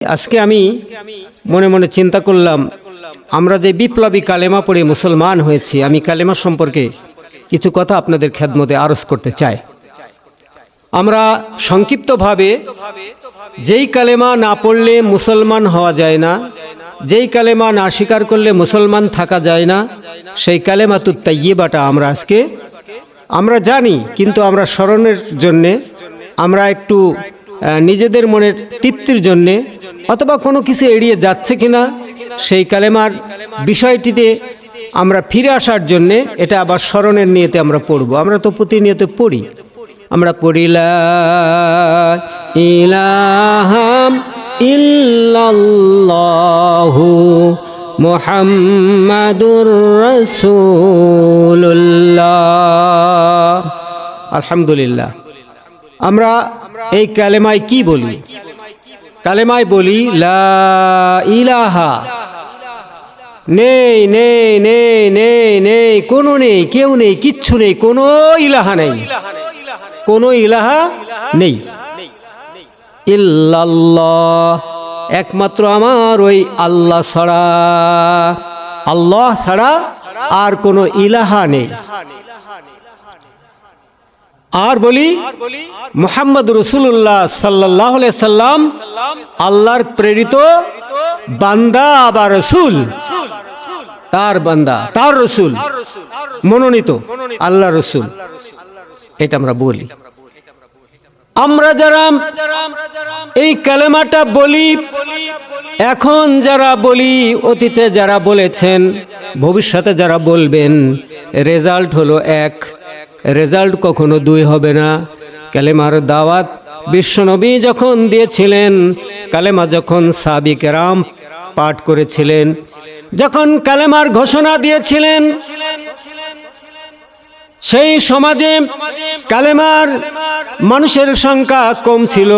আজকে আমি মনে মনে চিন্তা করলাম, আমরা যে বিপ্লবী কালেমা পড়ে মুসলমান হয়েছি, আমি কালেমা সম্পর্কে কিছু কথা আপনাদের খেদমতে আরজ করতে চাই। আমরা সংক্ষিপ্তভাবে যেই কালেমা না পড়লে মুসলমান হওয়া যায় না, যেই কালেমা না স্বীকার করলে মুসলমান থাকা যায় না, সেই কালেমা তু তাইয়েবাটা আমরা আজকে, আমরা জানি, কিন্তু আমরা স্মরণের জন্যে আমরা একটু নিজেদের মনের তৃপ্তির জন্যে অথবা কোনো কিছু এড়িয়ে যাচ্ছে কিনা সেই কালেমার বিষয়টিতে আমরা ফিরে আসার জন্যে এটা আবার স্মরণের নিয়েতে আমরা পড়ব। আমরা তো প্রতিনিয়ত পড়ি। আমরা পড়িলা ইলাহাম মুহাম্মাদুর রাসূলুল্লাহ। আলহামদুলিল্লাহ। আমরা এই কালেমায় কি বলি? কালেমায় বলি, লা ইলাহা। নেই নেই নেই নেই নেই, কোনো নেই, কেউ নেই, কিচ্ছু নেই, কোনো ইলাহা নেই। কোনো ইলাহা নেই। ইল্লাল্লাহ, একমাত্র আমার ওই আল্লাহ ছাড়া। আল্লাহ ছাড়া আর কোনো ইলাহা নেই। আর বলি, মোহাম্মদ রসুল্লাহ সাল্লাহ সাল্লাম আল্লাহর প্রেরিত বান্দা বা রসুল। তার বান্দা, তার রসুল, মনোনীত আল্লাহ রসুল। এটা আমরা বলি। আমরা যারা এই কালেমাটা বলি, এখন যারা বলি, অতীতে যারা বলেছেন, ভবিষ্যতে যারা বলবেন, রেজাল্ট হলো এক। রেজাল্ট কখনো দুই হবে না। কালেমার দাওয়াত বিশ্বনবী যখন দিয়েছিলেন, কালেমা যখন সাবিক রাম পাঠ করেছিলেন, যখন কালেমার ঘোষণা দিয়েছিলেন, সেই সমাজে কালেমার মানুষের সংখ্যা কম ছিল,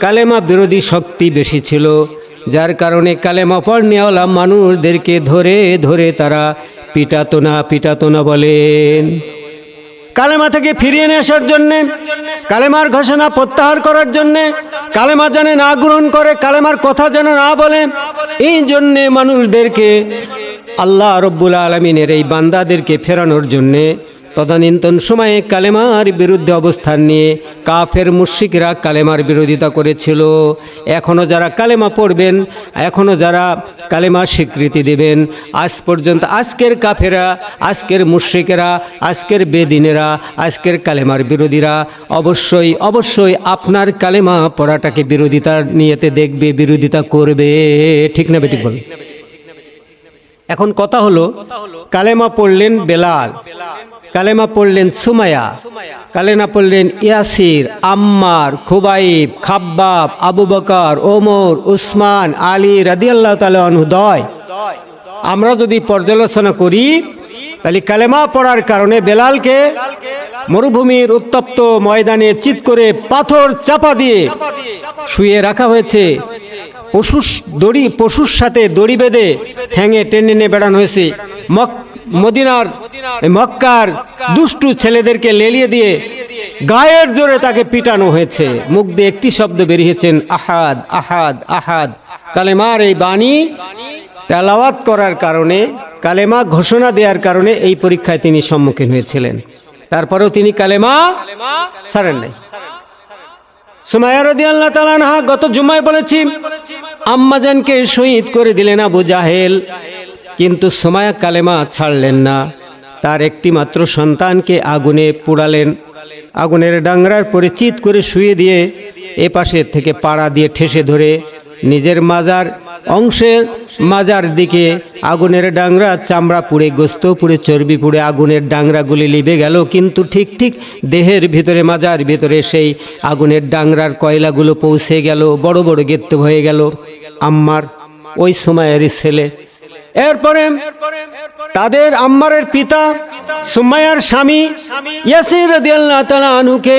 কালেমা বিরোধী শক্তি বেশি ছিল, যার কারণে কালেমা পড়নেওয়ালা মানুষদেরকে ধরে ধরে তারা পিটাতো না পিটাতো না বলেন। কালেমা থেকে ফিরিয়ে নিয়ে আসার জন্যে, কালেমার ঘোষণা প্রত্যাহার করার জন্যে, কালেমা যেন না গ্রহণ করে, কালেমার কথা যেন না বলে, এই জন্যে মানুষদেরকে আল্লাহ রব্বুল আলমিনের এই বান্দাদেরকে ফেরানোর জন্যে তদানীন্তন সময়ে কালেমার বিরুদ্ধে অবস্থান নিয়ে কাফের মুশিকরা কালেমার বিরোধিতা করেছিল। এখনও যারা কালেমা পড়বেন এখনও যারা কালেমার স্বীকৃতি দেবেন, আজ পর্যন্ত আজকের কাফেরা, আজকের মুশ্রিকেরা, আজকের বেদিনেরা, আজকের কালেমার বিরোধীরা অবশ্যই অবশ্যই আপনার কালেমা পড়াটাকে বিরোধিতার নিয়েতে দেখবে, বিরোধিতা করবে। ঠিক না বেটি বল? এখন কথা হলো, কালেমা পড়লেন বেলাল। কালেমা পড়লেন সুমায়া কালেমা পড়লেন ইয়াসির, আম্মার, খুবাইব, খাব্বাব আবু বকর ওমর, উসমান, আলী রাদিয়াল্লাহ তাআলা আনহু দয়। আমরা যদি পর্যালোচনা করি, তাহলে কালেমা পড়ার কারণে বেলালকে মরুভূমির উত্তপ্ত ময়দানে চিত করে পাথর চাপা দিয়ে শুয়ে রাখা হয়েছে। পশুর দড়ি, পশুর সাথে দড়ি বেঁধে ঠ্যাঙে টেনে নিয়ে বেড়ানো হয়েছে। মক মদিনার মক্কার দুষ্টু ছেলেদেরকে লেলিয়ে দিয়ে গায়ের জোরে তাকে পিটানো হয়েছে। মুখ দিয়ে একটি শব্দ বেরিয়েছেন, আহাদ আহাদ আহাদ। কালেমার এই বাণী তেলাওয়াত করার কারণে, কালেমা ঘোষণা দেওয়ার কারণে এই পরীক্ষায় তিনি সম্মুখীন হয়েছিলেন। তারপরেও তিনি কালেমা ছাড়েন নাই। গত বলেছি শহীদ করে কিন্তু সুমায়া কালেমা ছাড়লেন না। তার একটি মাত্র সন্তানকে আগুনে পোড়ালেন। আগুনের ডাংরার পরে চিত করে শুয়ে দিয়ে এ পাশে থেকে পাড়া দিয়ে ঠেসে ধরে নিজের মাজার অংশের মাজার দিকে আগুনের ডাংরা চামড়া পুড়ে, গোস্ত পুড়ে, চর্বি পুড়ে আগুনের ডাংরাগুলি লিবে গেল। কিন্তু ঠিক ঠিক দেহের ভিতরে, মাজার ভিতরে সেই আগুনের ডাংরার কয়লাগুলো পৌঁছে গেল, বড় বড় গেত্ত হয়ে গেল। আম্মার ওই সময়েরই ছেলে এরপরে তাদের আম্মারের পিতা সুমাইয়ার স্বামী ইয়াসির রাদিয়াল্লাহু তাআলা আনুকে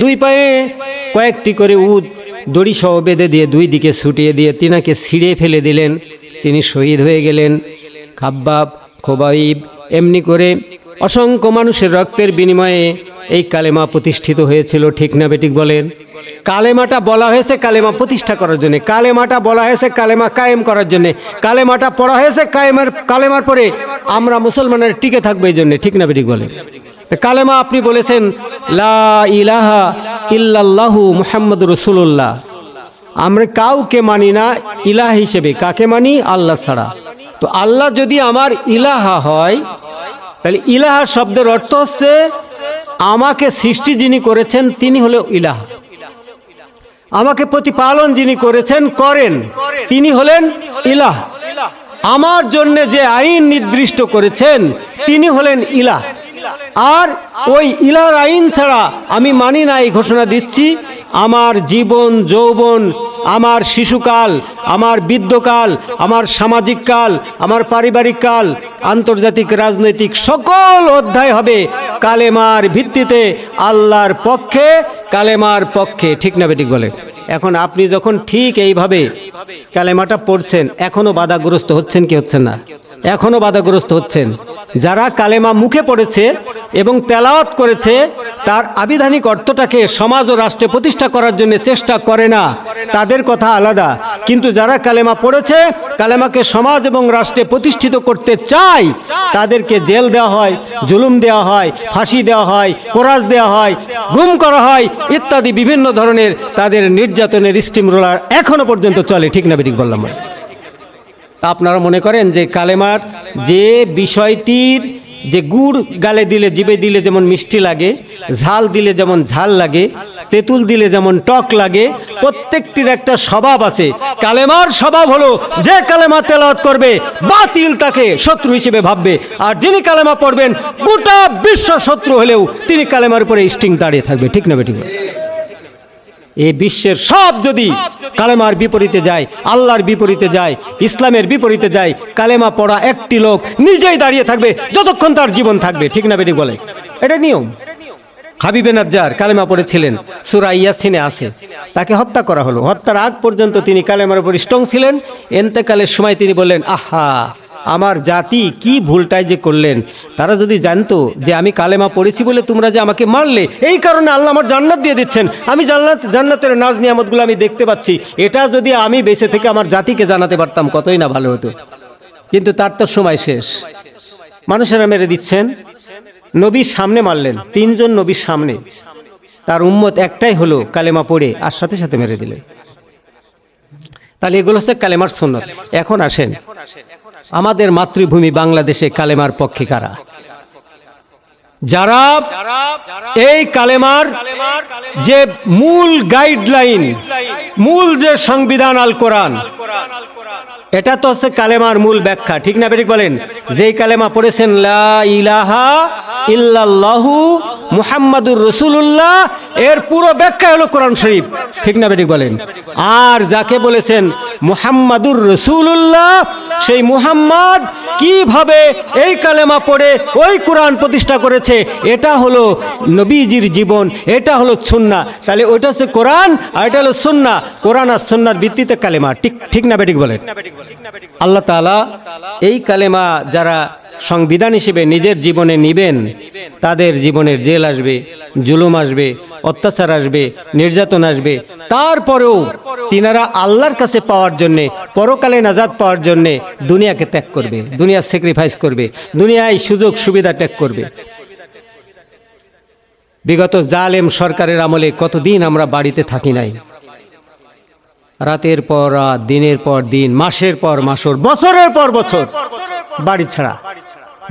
দুই পায়ে কয়েকটি করে উদ দড়ি সহ বেঁধে দিয়ে দুই দিকে ছুটিয়ে দিয়ে তিনাকে ছিঁড়ে ফেলে দিলেন। তিনি শহীদ হয়ে গেলেন। খাব্বাব খোবাইব এমনি করে অসংখ্য মানুষের রক্তের বিনিময়ে এই কালেমা প্রতিষ্ঠিত হয়েছিল, ঠিক না বেটিক বলেন? কালেমাটা বলা হয়েছে, কালেমা প্রতিষ্ঠা করার জন্য। কালেমাটা বলা হয়েছে, কালেমা কায়েম করার জন্য। কালেমাটা পড়া হয়েছে, কায়েমার, কালেমার পরে আমরা মুসলমানের টিকে থাকব এই জন্য, ঠিক না বেটিক বলেন? কালেমা আপনি বলেছেন, লা ইলাহা ইল্লাল্লাহু মুহাম্মদ রসুল্লাহ আমরা কাউকে মানি না, ইলাহ হিসেবে। কাকে মানি? আল্লাহ ছাড়া। তো আল্লাহ যদি আমার ইলাহা হয়, তাহলে ইলাহা শব্দের অর্থ হচ্ছে আমাকে সৃষ্টি যিনি করেছেন, তিনি হলো ইলাহ। আমাকে প্রতিপালন যিনি করেছেন, করেন। তিনি হলেন ইলাহ। আমার জন্য যে আইন নির্দিষ্ট করেছেন, তিনি হলেন ইলাহ। আর ওই ইলার আইন ছাড়া আমি মানি না, এই ঘোষণা দিচ্ছি। আমার জীবন, যৌবন আমার শিশুকাল, আমার বৃদ্ধকাল, আমার সামাজিক কাল, আমার পারিবারিক কাল, আন্তর্জাতিক রাজনৈতিক সকল অধ্যায় হবে কালেমার ভিত্তিতে আল্লাহর পক্ষে, কালেমার পক্ষে। ঠিক না বেঠিক বলে? এখন আপনি যখন ঠিক এইভাবে কালেমাটা পড়ছেন এখনও বাধাগ্রস্ত হচ্ছেন কি হচ্ছেন না? এখনও বাধাগ্রস্ত হচ্ছেন। যারা কালেমা মুখে পড়েছে এবং তেলাওয়াত করেছে তার আবিধানিক অর্থটাকে সমাজ ও রাষ্ট্রে প্রতিষ্ঠা করার জন্য চেষ্টা করে না। তাদের কথা আলাদা। কিন্তু যারা কালেমা পড়েছে, কালেমাকে সমাজ এবং রাষ্ট্রে প্রতিষ্ঠিত করতে চায়, তাদেরকে জেল দেওয়া হয়, জুলুম দেওয়া হয়, ফাঁসি দেওয়া হয়, কোরাজ দেওয়া হয়, গুম করা হয় ইত্যাদি বিভিন্ন ধরনের তাদের নির্যাতনের স্টিম রোলার এখনও পর্যন্ত চলে। ঠিক না ঠিক বললাম। আপনারা মনে করেন যে কালেমার যে বিষয়টির যে গুড় গালে দিলে জিবে দিলে যেমন মিষ্টি লাগে, ঝাল দিলে যেমন ঝাল লাগে, তেঁতুল দিলে যেমন টক লাগে, প্রত্যেকটির একটা স্বভাব আছে। কালেমার স্বভাব হলো, যে কালেমা তেলাওয়াত করবে, বাতিল তাকে শত্রু হিসেবে ভাববে। আর যিনি কালেমা পড়বেন, গোটা বিশ্ব শত্রু হলেও তিনি কালেমার উপরে স্টিং দাঁড়িয়ে থাকবে। ঠিক না বেঠিক? এই বিশ্বের সব যদি কালেমার বিপরীতে যায় আল্লাহর বিপরীতে যায় ইসলামের বিপরীতে যায় কালেমা পড়া একটি লোক নিজেই দাঁড়িয়ে থাকবে যতক্ষণ তার জীবন থাকবে। ঠিক না বেটি বলে? এটা নিয়ম। হাবিবে নাজ্জার কালেমা পড়েছিলেন সুরা ইয়াসিনে আছে। তাকে হত্যা করা হলো। হত্যার আগ পর্যন্ত তিনি কালেমার উপর স্ট্রং ছিলেন। এন্তেকালের সময় তিনি বললেন আহা আমার জাতি কি ভুলটাই যে করলেন, তারা যদি জানতো যে আমি কালেমা পড়েছি বলে তোমরা যে আমাকে মারলে, এই কারণে আল্লাহ আমার জান্নাত দিয়ে দিচ্ছেন। আমি জান্নাত, জান্নাতের নাজ নিয়ামতগুলো আমি দেখতে পাচ্ছি। এটা যদি আমি বেঁচে থেকে আমার জাতিকে জানাতে পারতাম, কতই না ভালো হতো। কিন্তু তার তো সময় শেষ। মানুষেরা মেরে দিচ্ছেন। নবীর সামনে মারলেন। তিনজন নবীর সামনে। তার উম্মত একটাই হলো কালেমা পড়ে আর সাথে সাথে মেরে দিলেন তাহলে এগুলো হচ্ছে কালেমার সুন্নত। এখন আসেন। আমাদের মাতৃভূমি বাংলাদেশে কালেমার পক্ষে কারা? যারা এই কালেমার যে মূল গাইডলাইন মূল যে সংবিধান আল কোরআন, এটা তো হচ্ছে কালেমার মূল ব্যাখ্যা। ঠিক না বেরিক বলেন? যেই কালেমা পড়েছেন, লা ইলাহা ইল্লাল্লাহু মুহাম্মাদুর রসুল্লাহ এর পুরো ব্যাখ্যা হলো কোরআন শরীফ। ঠিক না বেরিক বলেন? আর যাকে বলেছেন মুহাম্মাদুর রসুল্লাহ সেই মুহাম্মদ কীভাবে এই কালেমা পড়ে, ওই কোরআন প্রতিষ্ঠা করেছে, এটা হলো নবীজির জীবন, এটা হলো সুন্না তাহলে ওইটা হচ্ছে কোরআন, আর এটা হলো সুন্না কোরআন আর সুন্নার ভিত্তিতে কালেমা। ঠিক ঠিক না বেটিক বলেন? আল্লাহ তাআলা এই কালেমা যারা সংবিধান হিসেবে নিজের জীবনে নিবেন, তাদের জীবনের জেল আসবে, জুলুম আসবে, অত্যাচার আসবে, নির্যাতন আসবে। তারপরেও তিনারা আল্লাহর কাছে পাওয়ার জন্যে, পরকালে নাজাদ পাওয়ার জন্যে দুনিয়াকে ত্যাগ করবে দুনিয়ার স্যাক্রিফাইস করবে, দুনিয়ায় সুযোগ সুবিধা ত্যাগ করবে। বিগত জালেম সরকারের আমলে কতদিন আমরা বাড়িতে থাকি নাই? রাতের পর রাত, দিনের পর দিন, মাসের পর মাসর, বছরের পর বছর বাড়ি ছাড়া।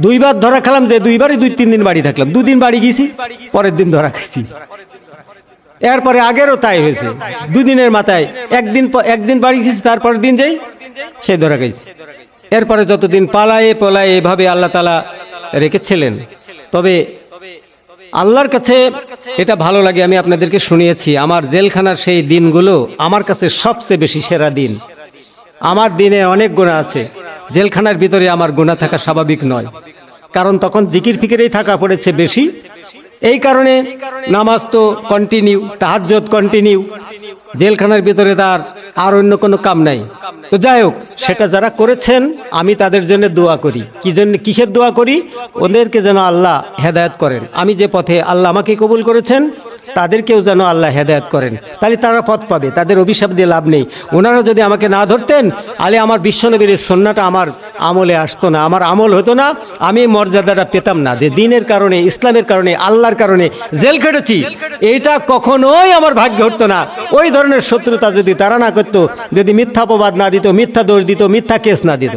দুইবার ধরা খেলাম যে দুইবারই দুই তিন দিন বাড়ি থাকলাম। দুদিন বাড়ি গেছি, পরের দিন ধরা খাইছি। এরপরে আগেরও তাই হয়েছে। দুদিনের মাথায় একদিন একদিন বাড়ি গেছি, তারপরের দিন যাই সে ধরা খাইছি। এরপরে যতদিন পালায়ে পলায়ে এভাবে আল্লাহ তালা রেখেছিলেন, তবে আল্লাহর কাছে এটা ভালো লাগে, আমি আপনাদেরকে শুনিয়েছি, আমার জেলখানার সেই দিনগুলো আমার কাছে সবচেয়ে বেশি সেরা দিন। আমার দিনে অনেক গুণা আছে। জেলখানার ভিতরে আমার গুণা থাকা স্বাভাবিক নয়। কারণ তখন জিকির ফিকিরেই থাকা পড়েছে বেশি। এই কারণে নামাজ তো কন্টিনিউ তাহাজ কন্টিনিউ জেলখানার ভিতরে তার আর অন্য কোনো কাম নাই। তো যাই হোক, সেটা যারা করেছেন, আমি তাদের জন্য দোয়া করি। কি জন্য, কিসের দোয়া করি? ওদেরকে যেন আল্লাহ হেদায়েত করেন। আমি যে পথে আল্লাহ আমাকে কবুল করেছেন, তাদেরকেও যেন আল্লাহ হেদায়েত করেন। তাহলে তারা পথ পাবে, তাদের অভিশাপ দিয়ে লাভ নেই। ওনারা যদি আমাকে না ধরতেন, আলে আমার বিশ্বনবীর এই সন্নাটা আমার আমলে আসতো না, আমার আমল হতো না, আমি মর্যাদাটা পেতাম না। যে দিনের কারণে, ইসলামের কারণে, আল্লাহর কারণে জেল কেটেছি এইটা কখনোই আমার ভাগ্যে হতো না। ওই ধরনের শত্রুতা যদি তারা না করতো যদি মিথ্যা অপবাদ না দিত মিথ্যা দোষ দিত মিথ্যা কেস না দিত।